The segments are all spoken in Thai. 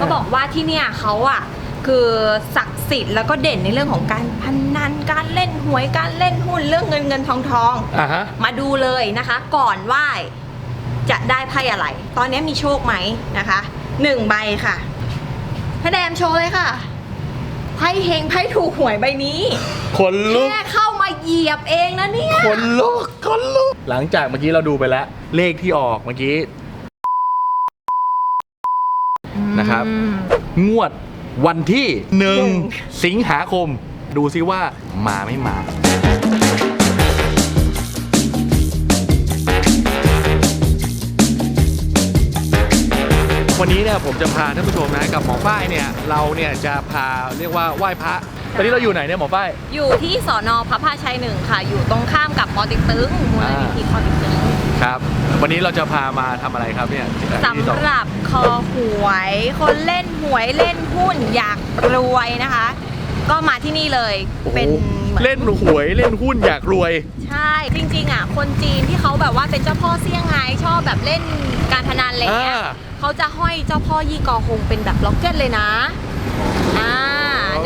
ก็บอกว่าที่เนี่ยเขาอะคือศักดิ์สิทธิ์แล้วก็เด่นในเรื่องของการพนันการเล่นหวยการเล่นหุ้นเรื่องเงินเงินทองทองอ่าฮะ มาดูเลยนะคะ ก่อนไหว้จะได้ไพ่อะไร ตอนนี้มีโชคไหมนะคะหนึ่งใบค่ะพระแดมโชว์เลยค่ะไพ่เฮงไพ่ถูกหวยใบนี้คนลุก แค่เข้ามาเหยียบเองนะเนี่ย คนลุกคนลุก หลังจากเมื่อกี้เราดูไปแล้ว เลขที่ออกเมื่อกี้ นะครับอืมงวดวันที่หนึ่งหนึ่งสิงหาคม ดูซิว่ามาไม่มา วันนี้เนี่ยผมจะพาท่านผู้ชมนะกับหมอฝ้ายเนี่ยเราเนี่ยจะพาเรียกว่าไหว้พระตอนนี้เราอยู่ไหนเนี่ยหมอฝ้ายอยู่ที่สอนอพระพาชัยหนึ่งค่ะ อยู่ตรงข้ามกับปอเติกตึงมูลนิธิปอเติกตึง ครับ วันนี้เราจะพามาทำอะไรครับเนี่ยที่สำที่องหรับคอหวย คนเล่นหวยเล่นหุ้นอยากรวยนะคะ ก็มาที่นี่เลยโอ้โหเป็นหมือนเล่นหวยเล่นหุ้นอยากรวย ใช่ จริงๆอะคนจีนที่เขาแบบว่าเป็นเจ้าพ่อเซี่ยงไฮ้ชอบแบบเล่นการพนันอะไรเงี้ยอ่า เขาจะห้อยเจ้าพ่อยี่กอฮงเป็นแบบล็อกเก็ตเลยนะอ่า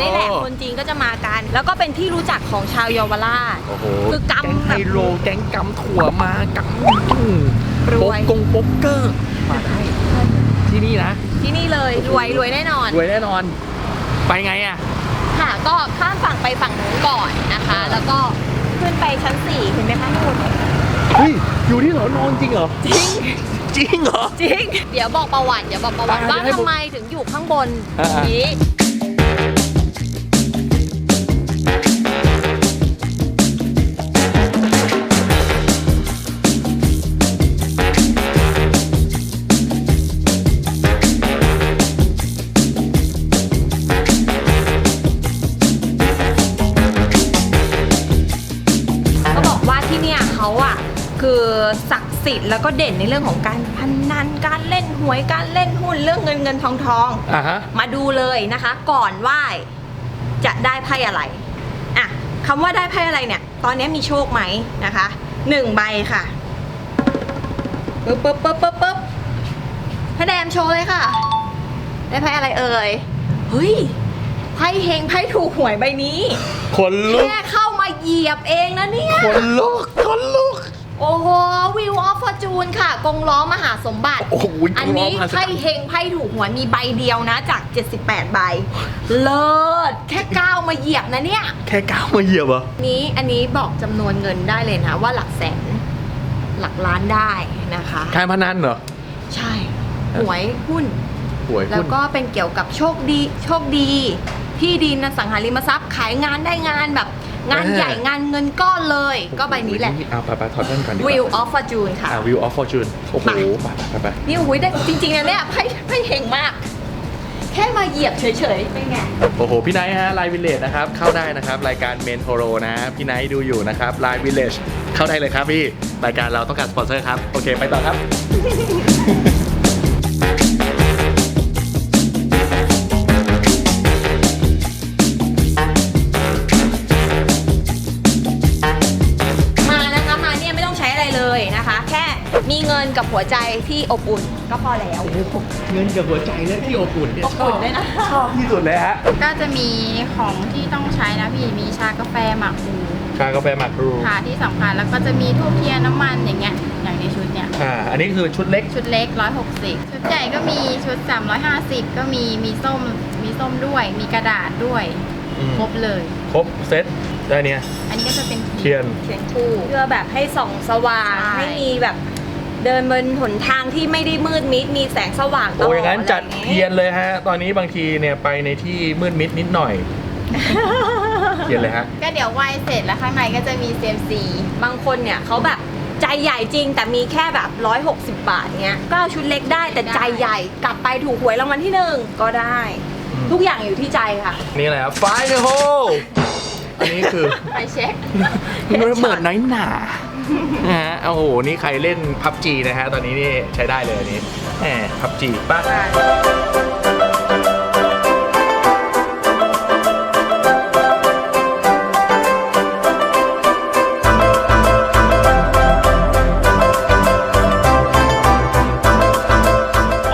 นี่แหละ คนจีนก็จะมากัน แล้วก็เป็นที่รู้จักของชาวเยาวราช โอ้โหคือกำแก๊งไฮโลแก๊งกำถั่วมากำรโป๊วยกกงโป๊กเกอร์มาได้ที่นี่นะ ที่นี่เลยรวยรวยแน่นอน รวยแน่นอน ไปไงอะ ค่ะ ก็ข้ามฝั่งไปฝั่งนู้นก่อนนะคะ แล้วก็ขึ้นไปชั้น 4 เห็นไหมคะนู่นเฮ้ย อยู่ที่สอนอนจริงเหรอ จริง จริงเหรอ จริง เดี๋ยวบอกประวัติ เดี๋ยวบอกประวัติอ่าว่าเดี๋ยวให้ทำไมถึงอยู่ข้างบนอ่าๆนี้ คือศักดิ์สิทธิ์แล้วก็เด่นในเรื่องของการพนันการเล่นหวยการเล่นหุ้นเรื่องเงินเงินทองทองอ่าฮะ มาดูเลยนะคะ ก่อนไหว้จะได้ไพ่อะไรอะคำว่าได้ไพ่อะไรเนี่ย ตอนนี้มีโชคไหมนะคะหนึ่งใบค่ะปึ๊บปึ๊บปึ๊บปึ๊บปึ๊บพระแดมโชว์เลยค่ะ ได้ไพ่อะไรเอ่ยเฮ้ยไพ่เฮงไพ่ถูกหวยใบนี้ คนลุกแค่เข้ามาเหยียบเองนะเนี่ย คนลุกคนลุก โอ้โหวิวออฟฟอร์จูนค่ะ กงล้อมหาสมบัติ โอ้โหอันนี้กงล้อมหาสมบัติ ไพ่เฮงไพ่ถูกหวยมีใบเดียวนะจาก 78 ใบ เลิศแค่ก้าวมาเหยียบนะเนี่ย แค่ก้าวมาเหยียบเหรอนี้อันนี้บอกจำนวนเงินได้เลยนะ ว่าหลักแสนหลักล้านได้นะคะ การพนันเหรอใช่หวยหุ้น หวยแล้วหุ้นก็เป็นเกี่ยวกับโชคดี โชคดี ที่ดินอสังหาริมทรัพย์ขายงานได้งานแบบ งานใหญ่งานเงินก้อนเลย ก็ใบนี้แหละ เอาไปไปถอดแว่นก่อนดีกว่า Wheel of Fortune ค่ะ อ่าวิวออฟฟอร์จูนโอ้โหไปไปไปไปนี่อุ้ยได้จริงๆนะเนี่ยไพ่ไพ่เฮงมาก แค่มาเหยียบเฉยๆเป็นไง โอ้โห พี่ไนท์ฮะไลน์วิลเลจนะครับ เข้าได้นะครับ รายการเมนโทโรนะ พี่ไนท์ดูอยู่นะครับไลน์วิลเลจเข้าได้เลยครับพี่ รายการเราต้องการสปอนเซอร์ครับ โอเค ไปต่อครับ กับหัวใจที่อบอุ่นก็พอแล้ว เงินกับหัวใจและที่อบอุ่นเนี่ยอบอุ่นด้วยนะ ชอบที่สุดเลยฮะก็จะมีของที่ต้องใช้นะพี่ มีชากาแฟหมักหมูชากาแฟหมักรูค่ะที่สำคัญแล้วก็จะมีทูบเทียนน้ำมันอย่างเงี้ย อย่างในชุดเนี่ย อ่าอันนี้คือชุดเล็กชุดเล็ก 160 ชุดใหญ่ก็มีชุด 350 ก็มี มีส้ม มีส้มด้วย มีกระดาษด้วย อืมครบเลย ครบเซตได้เนี่ยอันนี้ก็จะเป็นเทียน เขียนคู่ เพื่อแบบให้ส่องสว่างใช่ ให้มีแบบ เดินบนหนทางที่ไม่ได้มืดมิดมีแสงสว่างตลอดโอ้ยงั้นจัดอะไรอางเทียนเลยฮะ ตอนนี้บางทีเนี่ยไปในที่มืดมิดนิดหน่อย เทียนเลยฮะ ก็เดี๋ยวไหว้เสร็จแล้วข้างในก็จะมีเซมซีบางคนเนี่ยเขาแบบใจใหญ่จริงแต่มีแค่แบบ 160 บาทเงี้ยก็เอาชุดเล็กได้แต่ใจใหญ่กลับไปถูกหวยรางวัลที่หนึ่งก็ได้อืมทุกอย่างอยู่ที่ใจค่ะ นี่แหละครับไฟในโฮอันนี้คือ ไปเช็ค มันระเบิดน้อยหนา นะฮะโอ้โห นี่ใครเล่นพับจีนะฮะ ตอนนี้นี่ใช้ได้เลยอันนี้แหมพับจีป่ะ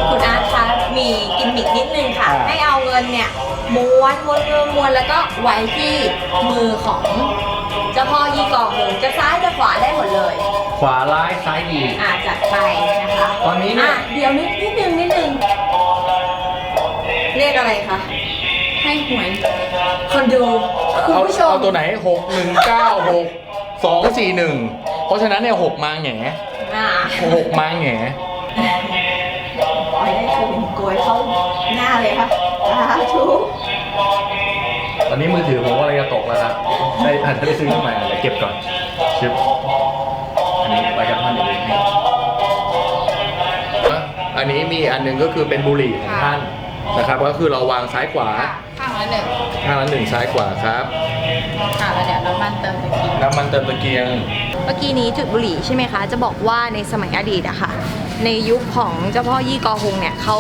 คุณอาร์ตคะมีกิมมิกนิดนึนึ่งค่ะอ่าให้เอาเงินเนี่ยม้วนม้วนม้วนม้วนแล้วก็ไว้ที่มือของเจ้าพ่อยี่กองหงจะซ้ายจะขวาได้หมดเลย ขวาร้ายซ้ายดี อ่าจัดไปนะคะตอนนี้เนี่ย อะเดี๋ยวนิดนิดนึงนิดนึงเรียกอะไรคะ ให้หวย คนดูคุณเอาผู้ชม เอาตัวไหนหกหนึ่งเก้าหกสองสี่หนึ่งเพราะฉะนั้นเนี่ยหกมาแหงอ่าหกมาแหงขอให้ได้โชว์เป็นโกยเข้าหน้าเลยค่ะสาธุ ตอนนี้มือถือผมว่าอะไรจะตกแล้วครับได้อาจจะได้ซื้อขึ้นมาเดี๋ยวเก็บก่อนชิปอันนี้ไปกับท่านเองนี่อะอันนี้มีอันหนึงก็คือเป็นบุหรี่ของท่านนะครับ ก็คือเราวางซ้ายขวาค่ะข้างละหนึ่งข้างละหนึ่งซ้ายขวาครับ ค่ะแล้วเดี๋ยวน้ำมันเติมตะกี้น้ำมันเติมตะเกียง เมื่อกี้นี้จุดบุหรี่ใช่ไหมคะ จะบอกว่าในสมัยอดีตอะค่ะ ในยุคของเจ้าพ่อยี่กอฮงเนี่ยเขา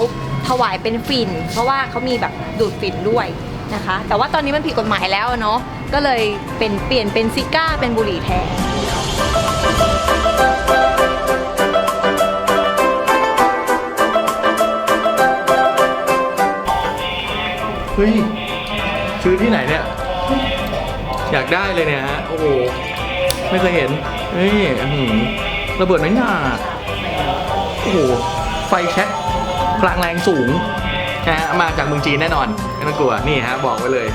ถวายเป็นฝิ่น เพราะว่าเขามีแบบดูดฝิ่นด้วย นะคะ แต่ว่าตอนนี้มันผิดกฎหมายแล้วเนาะก็เลยเป็นเปลี่ยนเป็นซิก้าเป็นบุหรี่แทนเฮ้ยซื้อที่ไหนเนี่ย อยากได้เลยเนี่ยฮะ โอ้โห ไม่เคยเห็นเฮ้ยหือระเบิดน้อยหนาโอ้โห ไฟแช็คพลังแรงสูงนะฮะมาจากเมืองจีนแน่นอน ไม่ต้องกลัวนี่ฮะบอกไว้เลย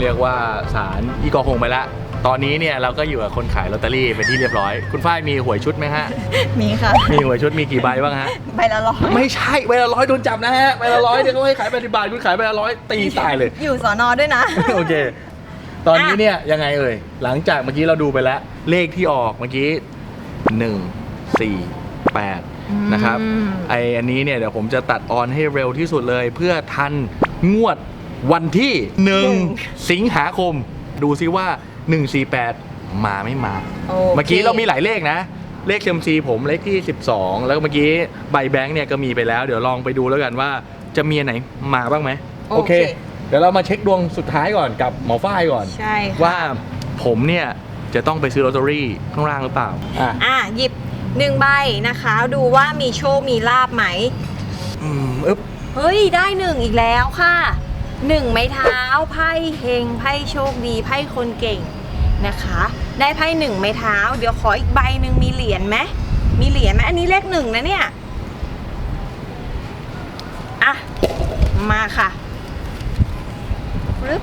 เรียกว่าสารอีกอฮงไปละ ตอนนี้เนี่ยเราก็อยู่กับคนขายลอตเตอรี่เป็นที่เรียบร้อย คุณฝ้ายมีหวยชุดไหมฮะ มีค่ะ มีหวยชุดมีกี่ใบบ้างฮะ ใบละร้อยไม่ใช่ใบละร้อยโดนจับนะฮะ ใบละร้อยเนี่ยเขาให้ขายแปดสิบบาทคุณขายใบละร้อยตีตายเลย อยู่สอนอด้วยนะ โอเค ตอนนี้เนี่ยยังไงเอ่ย หลังจากเมื่อกี้เราดูไปแล้ว เลขที่ออกเมื่อกี้หนึ่งสี่แปดนะครับอืมไออันนี้เนี่ยเดี๋ยวผมจะตัดออนให้เร็วที่สุดเลย เพื่อทันงวด วันที่หนึ่งสิงหาคม ดูซิว่า 148 มาไม่มา โอคเมื่อกี้เรามีหลายเลขนะ เลขเ m ซีผมเลขที่ 12 แล้วก็เมื่อกี้ใบแบงค์เนี่ยก็มีไปแล้ว เดี๋ยวลองไปดูแล้วกันว่าจะมีอันไหนมาบ้างไหมโอเค เดี๋ยวเรามาเช็คดวงสุดท้ายก่อนกับหมอฝ้ายก่อน ใช่ค่ะว่าผมเนี่ยจะต้องไปซื้อลอตเตอรี่ข้างล่างหรือเปล่าอะอะหยิบหนึ่งใบนะคะ ดูว่ามีโชค มีลาบไหม อืมอึ๊บ เฮ้ย ได้หนึ่งอีกแล้วค่ะ หนึ่งไม้เท้าไพ่เฮงไพ่โชคดีไพ่คนเก่งนะคะ ได้ไพ่หนึ่งไม้เท้า เดี๋ยวขออีกใบหนึ่งมีเหรียญไหมมีเหรียญไหมอันนี้เลขหนึ่งนะเนี่ยอะมาค่ะรึ๊บ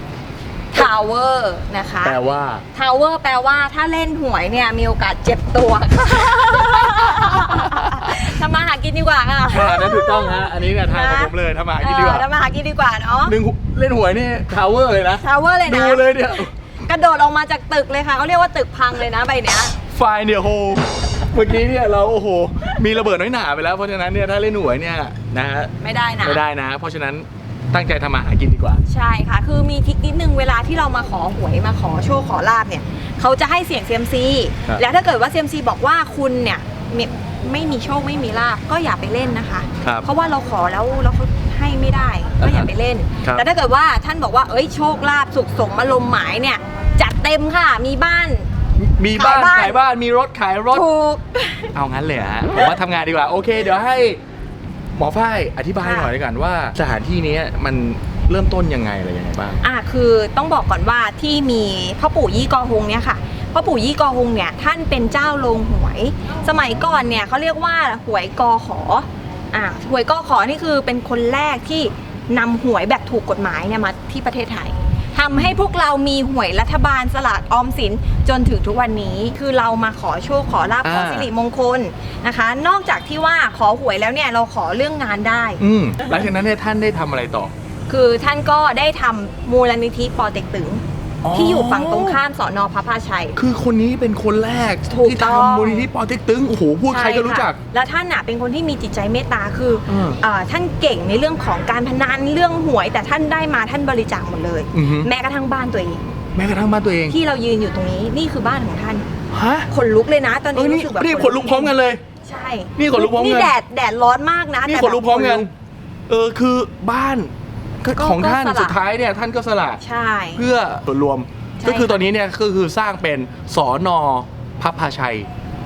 าวเวอร์นะคะแปลว่า ทาวเวอร์แปลว่าถ้าเล่นหวยเนี่ยมีโอกาสเจ็บตัวทำมาหากินดีกว่าค่ะอ่านั่นถูกต้องฮะ อันนี้เนี่ยทางของผมเลยทำมาหากินดีกว่าเออทำมาหากินดีกว่าเนาะหนึ่งเล่นหวยนี่ทาวเวอร์เลยนะ ทาวเวอร์เลยดูนะเลยเนี่ยกระโดดออกมาจากตึกเลยค่ะเขาเรียกว่าตึกพังเลยนะใบเนี้ย ไฟเนี่ยโฮเมื่อกี้เนี่ยเราโอ้โห มีระเบิดน้อยหนาไปแล้ว เพราะฉะนั้นเนี่ยถ้าเล่นหวยเนี่ยนะฮะไม่ได้นะ ไม่ได้นะ เพราะฉะนั้น ตั้งใจทำมาหากินดีกว่า ใช่ค่ะ คือมีทริกนิดนึงเวลาที่เรามาขอหวยมาขอโชคขอลาบเนี่ยเขาจะให้เสี่ยงเซียมซี ครับ แล้วถ้าเกิดว่าเซียมซีบอกว่าคุณเนี่ยไม่ไม่มีโชคไม่มีลาบก็อย่าไปเล่นนะคะ ครับ เพราะว่าเราขอแล้วแล้วเขาให้ไม่ได้ก็อย่าไปเล่น ครับ แต่ถ้าเกิดว่าท่านบอกว่าเอ้ยโชคลาภสุขสมอารมณ์หมายเนี่ย จัดเต็มค่ะมีบ้าน มีบ้านขายบ้าน ขายบ้านมีรถขายรถ ถูก เอางั้นเลยเหรอฮะ ผมว่าทำงานดีกว่า โอเค เดี๋ยวให้ หมอฝ้ายอธิบายค่ะหน่อยดีกันว่าสถานที่นี้มันเริ่มต้นยังไงอะไรยังไงบ้างอะคือต้องบอกก่อนว่าที่มีพ่อปู่ยี่กอฮงเนี่ยค่ะพ่อปู่ยี่กอฮงเนี่ยท่านเป็นเจ้าโรงหวย สมัยก่อนเนี่ยเขาเรียกว่าหวยกอขออะหวยกอขอนี่คือเป็นคนแรกที่นำหวยแบบถูกกฎหมายเนี่ยมาที่ประเทศไทย ทำให้พวกเรามีหวยรัฐบาลสลากออมสินจนถึงทุกวันนี้คือเรามาขอโชคขอลาบขออ่า สิริมงคลนะคะ นอกจากที่ว่าขอหวยแล้วเนี่ยเราขอเรื่องงานได้ อืมหลังจากนั้นเนี่ยท่านได้ทำอะไรต่อ คือท่านก็ได้ทำมูลนิธิปอเต็กตึงอ๋อ ที่อยู่ฝั่งตรงข้ามสอนอพระพาชัย คือคนนี้เป็นคนแรกถูกที่ต้อง ทำมูลนิธิปอเต็กตึงโอ้โหพูดใครก็รู้จักใช่ค่ะแล้วท่านน่ะเป็นคนที่มีจิตใจเมตตาคืออืมเอ่อท่านเก่งในเรื่องของการพนันเรื่องหวย แต่ท่านได้มาท่านบริจาคหมดเลย อือฮึ แม้กระทั่งบ้านตัวเอง แม้กระทั่งบ้านตัวเองที่เรายืนอยู่ตรงนี้นี่คือบ้านของท่านฮะขนลุกเลยนะ ตอนเอนี้อนี่รู้สึกแบบนี่ขนลุกพร้อมกันเลย ใช่นี่ขนลุกพร้อมกัน นี่แดดแดดร้อนมากนะนี่แต่ขนลุกพร้อมกันแบบเออคือบ้าน ก็ก็ของท่านก็สละ สุดท้ายเนี่ยท่านก็สละใช่ เพื่อส่วนรวม ใช่ก็คือค่ะ ตอนนี้เนี่ยก็คือสร้างเป็นสอนอพับพาชัย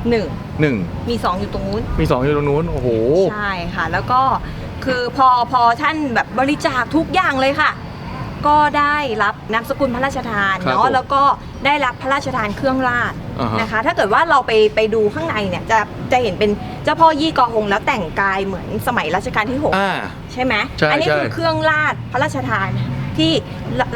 หนึ่งหนึ่งมีสองอยู่ตรงนู้น มีสองอยู่ตรงนู้นโอ้โห ใช่ค่ะ แล้วก็คือพอพอท่านแบบบริจาคทุกอย่างเลยค่ะ ก็ได้รับนามสกุลพระราชทานครับเนาะผมแล้วก็ได้รับพระราชทานเครื่องราชอ่าฮะ นะคะ ถ้าเกิดว่าเราไปไปดูข้างในเนี่ยจะจะเห็นเป็นเจ้าพ่อยี่กอหงแล้วแต่งกายเหมือนสมัยรัชกาลที่6อ่า ใช่ไหม ใช่อันี้ใช่ คือเครื่องราชพระราชทานที่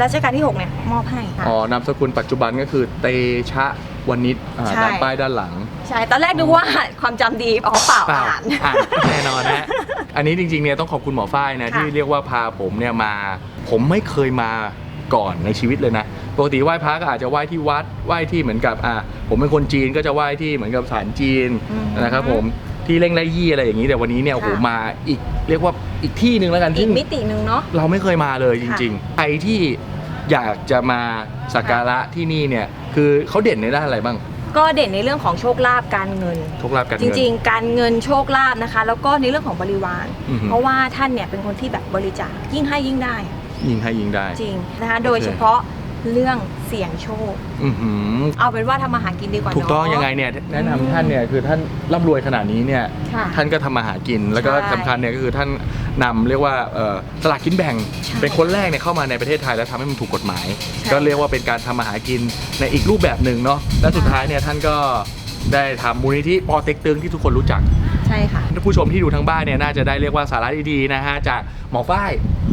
รัชกาลที่ 6 เนี่ย มอบให้ค่ะ อ๋อนามสกุลปัจจุบันก็คือเตชะ วนิชอ่าใช่ด้านป้ายด้านหลัง ใช่ ตอนแรกดูว่าความจำดีอ๋อเปล่าเปล่าอ่าน อ่านแน่นอนนะ อันนี้จริงๆเนี่ยต้องขอบคุณหมอฝ้ายนะ ค่ะ ที่เรียกว่าพาผมเนี่ยมา ผมไม่เคยมาก่อนในชีวิตเลยนะ ปกติไหว้พระก็อาจจะไหว้ที่วัดไหว้ที่เหมือนกับอ่าผมเป็นคนจีนก็จะไหว้ที่เหมือนกับศาลจีนอืม นะครับผมที่เล่งไรยี่อะไรอย่างนี้แต่วันนี้เนี่ยโอ้โหค่ะ มาอีกเรียกว่าอีกที่หนึ่งแล้วกันอีที่กมิติหนึ่งเนาะ เราไม่เคยมาเลยจค่ะริงๆ ใครที่อยากจะมาสักการะที่นี่เนี่ย คือเขาเด่นในด้านอะไรบ้าง ก็เด่นในเรื่องของโชคลาภการเงิน โชคลาภการจเงิน ริง ๆ การเงินโชคลาภนะคะ แล้วก็ในเรื่องของบริวาร อือฮึเพราะว่าท่านเนี่ยเป็นคนที่แบบบริจาคยิ่งให้ยิ่งได้ ยิงให้ยิงได้ จริงนะคะ โดยเฉพาะ เรื่องเสี่ยงโชค อือหือเอาเป็นว่าทำมาหากินดีกว่าถูกต้องเนาะยังไงเนี่ยแนะนำท่านเนี่ยคือท่านร่ำรวยขนาดนี้เนี่ยค่ะท่านก็ทำมาหากิน แล้วก็ใช่สำคัญเนี่ยก็คือท่านนำเรียกว่าเอ่อสลากกินแบ่ง ใช่เป็นคนแรกเนี่ยเข้ามาในประเทศไทยแล้วทำให้มันถูกกฎหมาย ใช่ ก็เรียกว่าเป็นการทำมาหากินในอีกรูปแบบหนึ่งเนาะและสุดท้ายเนี่ยท่านก็ได้ทำมูลนิธิปอเต็กตึงที่ทุกคนรู้จัก ใช่ค่ะ ท่านผู้ชมที่ดูทั้งบ้านเนี่ยน่าจะได้เรียกว่าสาระดีๆนะฮะจากหมอฝ้าย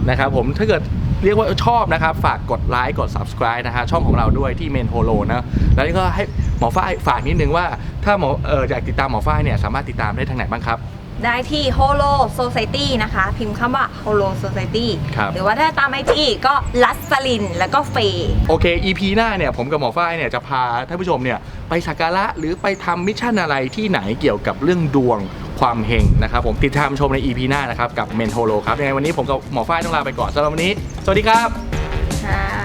นะครับผมถ้าเกิด เรียกว่าชอบนะครับ ฝากกดไลค์กด subscribe นะฮะช่องของเราด้วยที่เมนโฮโลนะแล้วก็ให้หมอฝ้ายฝากนิดนึงว่าถ้าหมอเอออยากติดตามหมอฝ้ายเนี่ยสามารถติดตามได้ทางไหนบ้างครับ ได้ที่ Holo Society นะคะ พิมพ์คำว่า Holo Society ครับ หรือว่าถ้าตามไอจีก็ลัสลินแล้วก็เฟย์โอเค EP หน้าเนี่ยผมกับหมอฝ้ายเนี่ยจะพาท่านผู้ชมเนี่ยไปสักการะหรือไปทำมิชชั่นอะไรที่ไหนเกี่ยวกับเรื่องดวงความเฮงนะครับผมติดตามชมใน EP หน้านะครับกับเมนโฮโลครับยังไงวันนี้ผมกับหมอฝ้ายต้องลาไปก่อนสำหรับวันนี้ สวัสดีครับ ค่ะ